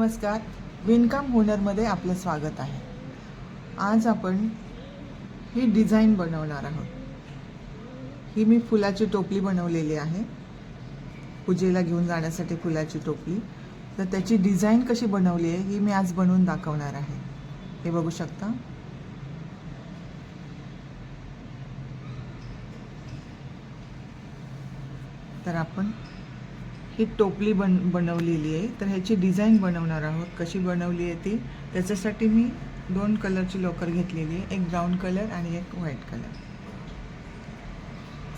नमस्कार. विणकाम हुनरमध्ये आपलं स्वागत आहे. आज आपण ही डिझाईन बनवणार आहोत. ही मी फुलाची टोपली बनवलेली आहे. पूजेला घेऊन जाण्यासाठी फुलाची टोपली. तर त्याची डिझाईन कशी बनवली आहे ही मी आज बनवून दाखवणार आहे. हे बघू शकता. तर आपण ही टोपली बन बनवलेली आहे. तर ह्याची डिझाईन बनवणार आहोत. कशी बनवली आहे ती? त्याच्यासाठी मी दोन कलरची लोकर घेतलेली आहे. एक ब्राऊन कलर आणि एक व्हाईट कलर.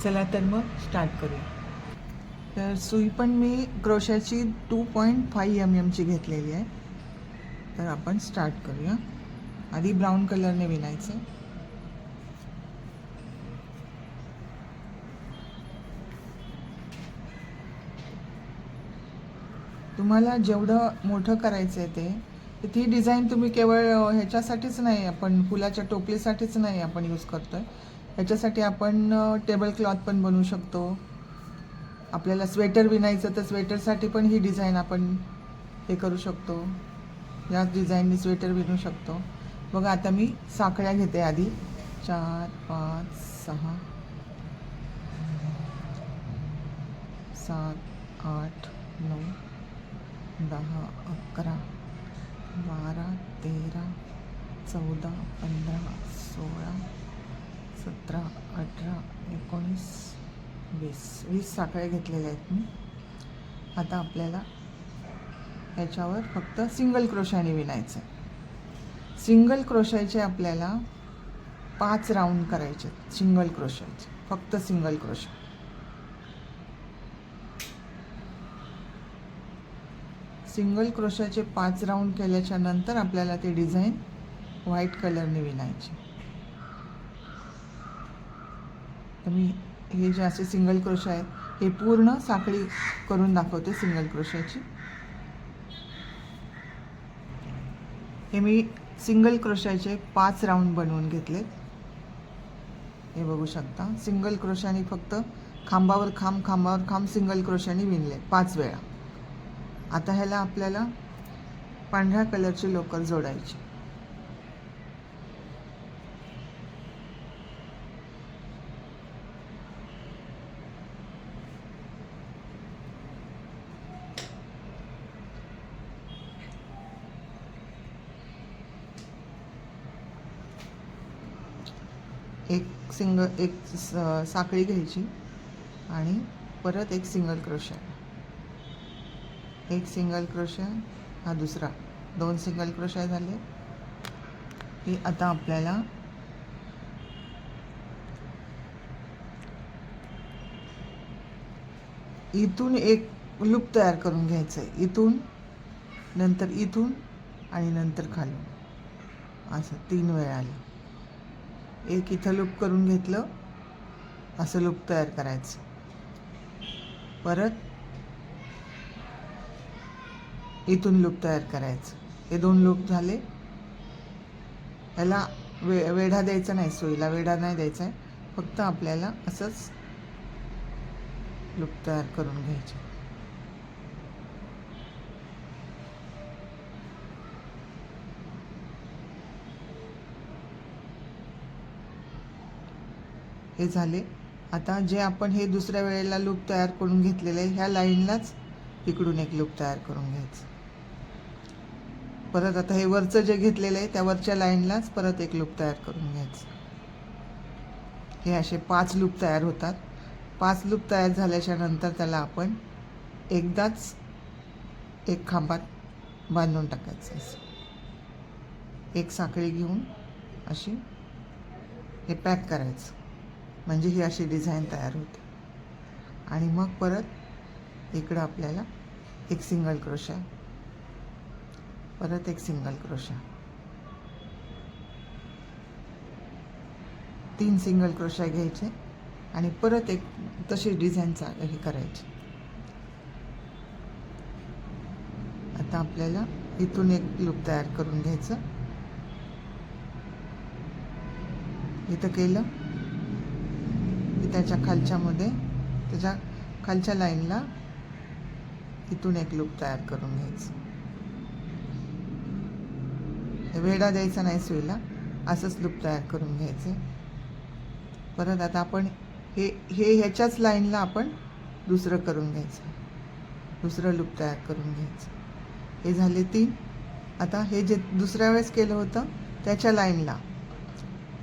चला तर मग स्टार्ट करूया. तर सुई पण मी क्रोशाची टू पॉईंट फाईव्ह एम एमची घेतलेली आहे. तर आपण स्टार्ट करूया. आधी ब्राऊन कलरने विणायचं. तुम्हाला जेवढं मोठं करायचं आहे ते ती डिझाईन तुम्ही केवळ ह्याच्यासाठीच नाही आपण फुलाच्या टोपलीसाठीच नाही आपण यूज करतो आहे ह्याच्यासाठी आपण टेबल क्लॉथ पण बनवू शकतो. आपल्याला स्वेटर विणायचं तर स्वेटरसाठी पण ही डिझाईन आपण हे करू शकतो. याच डिझाईननी स्वेटर विणू शकतो. बघा आता मी साखळ्या घेते आधी. चार पाच सहा. सात आठ नऊ. दहा अकरा बारा तेरा चौदा पंधरा सोळा सतरा अठरा एकोणीस वीस. वीस साखळ्या घेतलेल्या आहेत मी. आता आपल्याला याच्यावर फक्त सिंगल क्रोशाने विणायचं आहे. सिंगल क्रोशाचे आपल्याला पाच राऊंड करायचे सिंगल क्रोशाचे. फक्त सिंगल क्रोशा. सिंगल क्रोशाचे पाच राऊंड केल्याच्यानंतर आपल्याला ते डिझाईन व्हाईट कलरने विणायची. तर मी हे जे असे सिंगल क्रोशा आहे हे पूर्ण साखळी करून दाखवते सिंगल क्रोशाची. हे मी सिंगल क्रोशाचे पाच राऊंड बनवून घेतले हे बघू शकता. सिंगल क्रोशाने फक्त खांबावर खांब खांबावर खांब सिंगल क्रोशाने विणले पाच वेळा. आता ह्याला आपल्याला पांढऱ्या कलरची लोकर जोडायची. एक सिंगल एक स- साखळी घ्यायची आणि परत एक सिंगल क्रोशा एक सिंगल क्रोशे हा दुसरा. दोन सिंगल क्रोशे झाले. की आता आपल्याला इथून एक लूप तयार करून घ्यायचं आहे. इथून नंतर इथून आणि नंतर खालून. असं तीन वेळा आलं. एक इथं लूप करून घेतलं. असं लूप तयार करायचं. परत इथून लूप तयार करायचं. हे दोन लूप झाले. याला वे वेढा द्यायचा नाही सोयीला वेढा नाही द्यायचा आहे. फक्त आपल्याला असंच लूप तयार करून घ्यायचे. हे झाले. आता जे आपण हे दुसऱ्या वेळेला लूप तयार करून घेतलेलं आहे ह्या लाईनलाच इकडून एक लूप तयार करून घ्यायचं. परत आता हे वरचं जे घेतलेलं आहे त्या वरच्या लाईनलाच परत एक लूप तयार करून घ्यायचं. हे असे पाच लूप तयार होतात. पाच लूप तयार झाल्याच्यानंतर त्याला आपण एकदाच एक खांबात बांधून टाकायचं असं एक साखळी घेऊन अशी हे पॅक करायचं. म्हणजे ही अशी डिझाईन तयार होते. आणि मग परत इकडं आपल्याला एक सिंगल क्रोशा परत एक सिंगल क्रोशा. तीन सिंगल क्रोशा घ्यायचे आणि परत एक तशी डिझाईनचा हे करायची. आता आपल्याला इथून एक लूप तयार करून घ्यायचं. इथं केलं की त्याच्या खालच्यामध्ये त्याच्या खालच्या लाईनला इथून एक लूप तयार करून घ्यायचं. वेडा द्यायचा नाही सुईला असंच लूप तयार करून घ्यायचं. परत आता आपण हे हे ह्याच्याच लाईनला आपण दुसरं करून घ्यायचं. दुसरं लूप तयार करून घ्यायचं. हे झाले तीन. आता हे जे दुसऱ्या वेळेस केलं होतं त्याच्या लाईनला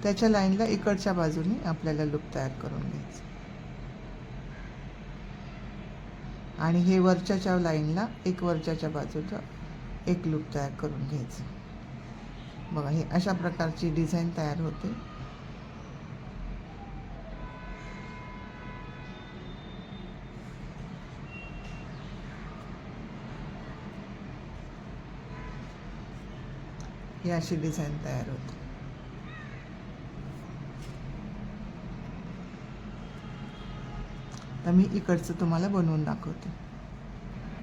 त्याच्या लाईनला इकडच्या बाजूने आपल्याला लूप तयार करून घ्यायचं. आणि हे वरच्याच्या लाईनला एक वरच्याच्या बाजूचं एक लूप तयार करून घ्यायचं. बघा हे अशा प्रकारची डिझाईन तयार होते. ही अशी डिझाईन तयार होते. तर मी इकडचं तुम्हाला बनवून दाखवते.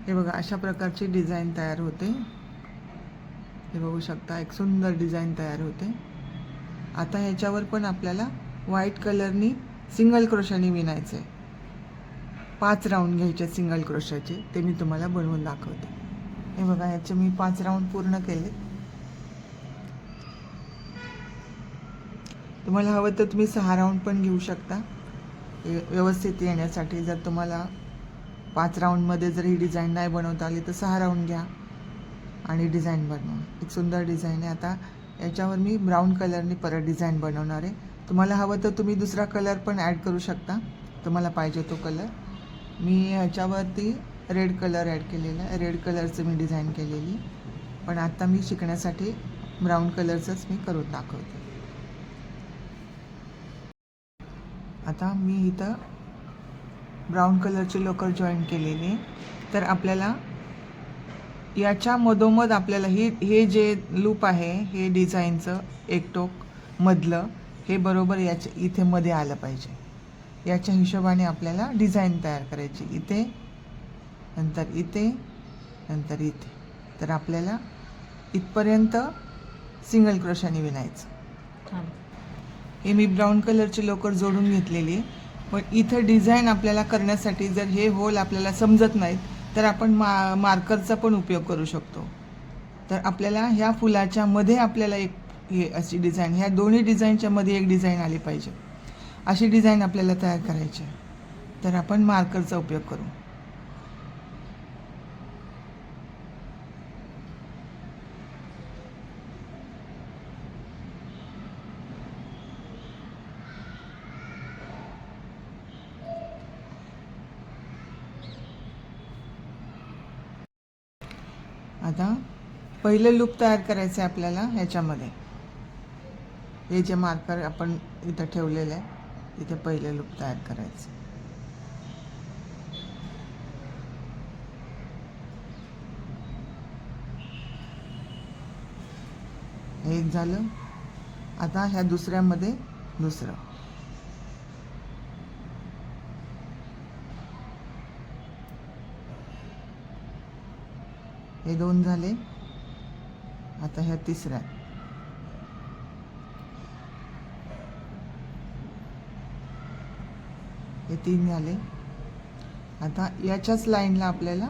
हे बघा अशा प्रकारची डिझाईन तयार होते. हे बघू शकता एक सुंदर डिझाईन तयार होते. आता ह्याच्यावर पण आपल्याला व्हाईट कलरनी सिंगल क्रोशाने विणायचं आहे पाच राऊंड घ्यायचे सिंगल क्रोशाचे ते मी तुम्हाला बनवून दाखवते. हे बघा ह्याचे मी पाच राऊंड पूर्ण केले. तुम्हाला हवं तर तुम्ही सहा राऊंड पण घेऊ शकता. व्यवस्थित येण्यासाठी जर तुम्हाला पाच राऊंडमध्ये जर ही डिझाईन नाही बनवता आली तर सहा राऊंड घ्या. आणि डिझाईन बनवणं. एक सुंदर डिझाईन आहे. आता याच्यावर मी ब्राऊन कलरने परत डिझाईन बनवणार आहे. तुम्हाला हवं तर तुम्ही दुसरा कलर पण ॲड करू शकता. तुम्हाला पाहिजे तो कलर मी ह्याच्यावरती रेड कलर ॲड केलेला आहे. रेड कलरचं मी डिझाईन केलेली. पण आत्ता मी शिकण्यासाठी ब्राऊन कलरचंच मी करून दाखवते. आता मी इथं ब्राऊन कलरचे लोकर जॉईन केलेले. तर आपल्याला याच्या मधोमध आपल्याला ही हे जे लूप आहे हे डिझाईनचं एकटोक मधलं हे बरोबर याच्या इथे मध्ये आलं पाहिजे. याच्या हिशोबाने आपल्याला डिझाईन तयार करायची. इथे नंतर इथे नंतर इथे. तर आपल्याला इथपर्यंत सिंगल क्रोशाने विणायचं. हे मी ब्राऊन कलरची लोकर जोडून घेतलेली. पण इथं डिझाईन आपल्याला करण्यासाठी जर हे होल आपल्याला समजत नाहीत तर आपण मा मार्करचा पण उपयोग करू शकतो. तर आपल्याला ह्या फुलाच्या मध्ये आपल्याला एक हे अशी डिझाईन ह्या दोन्ही डिझाईनच्या मध्ये एक डिझाईन आली पाहिजे. अशी डिझाईन आपल्याला तयार करायची आहे. तर आपण मार्करचा उपयोग करू. आता पहिलं लूप तयार करायचं आहे आपल्याला ह्याच्यामध्ये. हे जे मार्कर आपण इथं ठेवलेलं आहे इथे पहिले लूप तयार करायचं. एक झालं. आता ह्या दुसऱ्यामध्ये दुसरं. हे दोन झाले. आता ह्या तिसऱ्या. हे तीन झाले. आता याच्याच लाईनला आपल्याला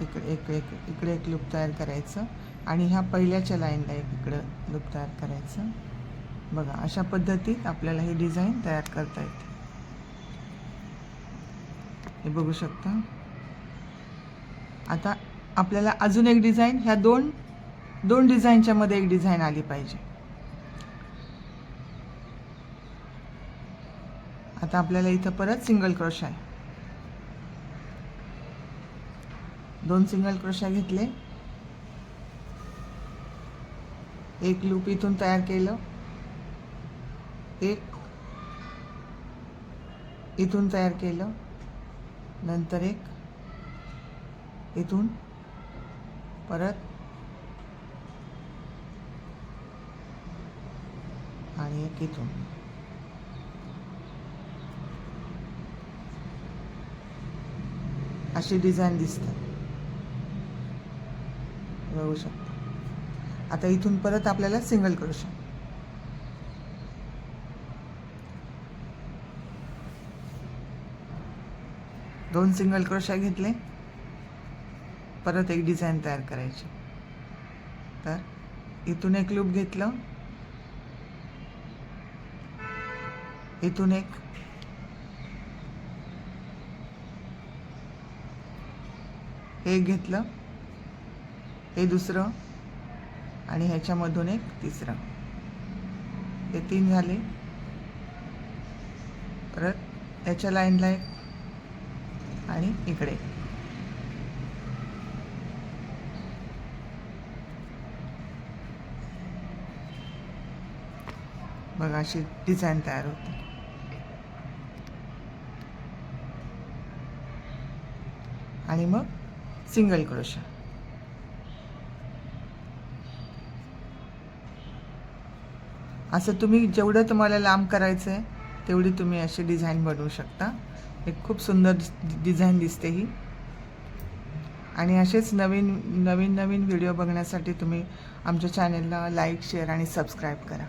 इकडे एक एक इकडे एक लूप तयार करायचं आणि ह्या पहिल्याच्या लाईनला एक इकडं लूप तयार करायचं. बघा अशा पद्धतीत आपल्याला ही डिझाईन तयार करता येते. हे बघू शकता? आता आपल्याला अजून एक डिझाईन ह्या दोन दोन डिझाईनच्या मध्ये एक डिझाईन आली पाहिजे. आता आपल्याला इथं परत सिंगल क्रोशा आहे. दोन सिंगल क्रोशा घेतले. एक लूप इथून तयार केलं. एक इथून तयार केलं. नंतर एक इथून परत. आणि एक इथून. अशी डिझाईन दिसते. बघू शकता. आता इथून परत आपल्याला सिंगल क्रोशा दोन सिंगल क्रोशा घेतले. परत एक डिझाईन तयार करायची. तर इथून एक लूप घेतलं. इथून एक. हे एक घेतलं. हे दुसरं. आणि ह्याच्यामधून एक तिसरं. हे तीन झाले. परत याच्या लाईनला एक. आणि इकडे बघा अशी डिझाईन तयार होते. आणि मग सिंगल क्रोशा असं तुम्ही जेवढं तुम्हाला लांब करायचं आहे तेवढी तुम्ही अशी डिझाईन बनवू शकता. एक खूप सुंदर डिझाईन दिसते ही. आणि असेच नवीन नवीन नवीन व्हिडिओ बघण्यासाठी तुम्ही आमच्या चॅनेलला लाईक शेअर आणि सबस्क्राईब करा.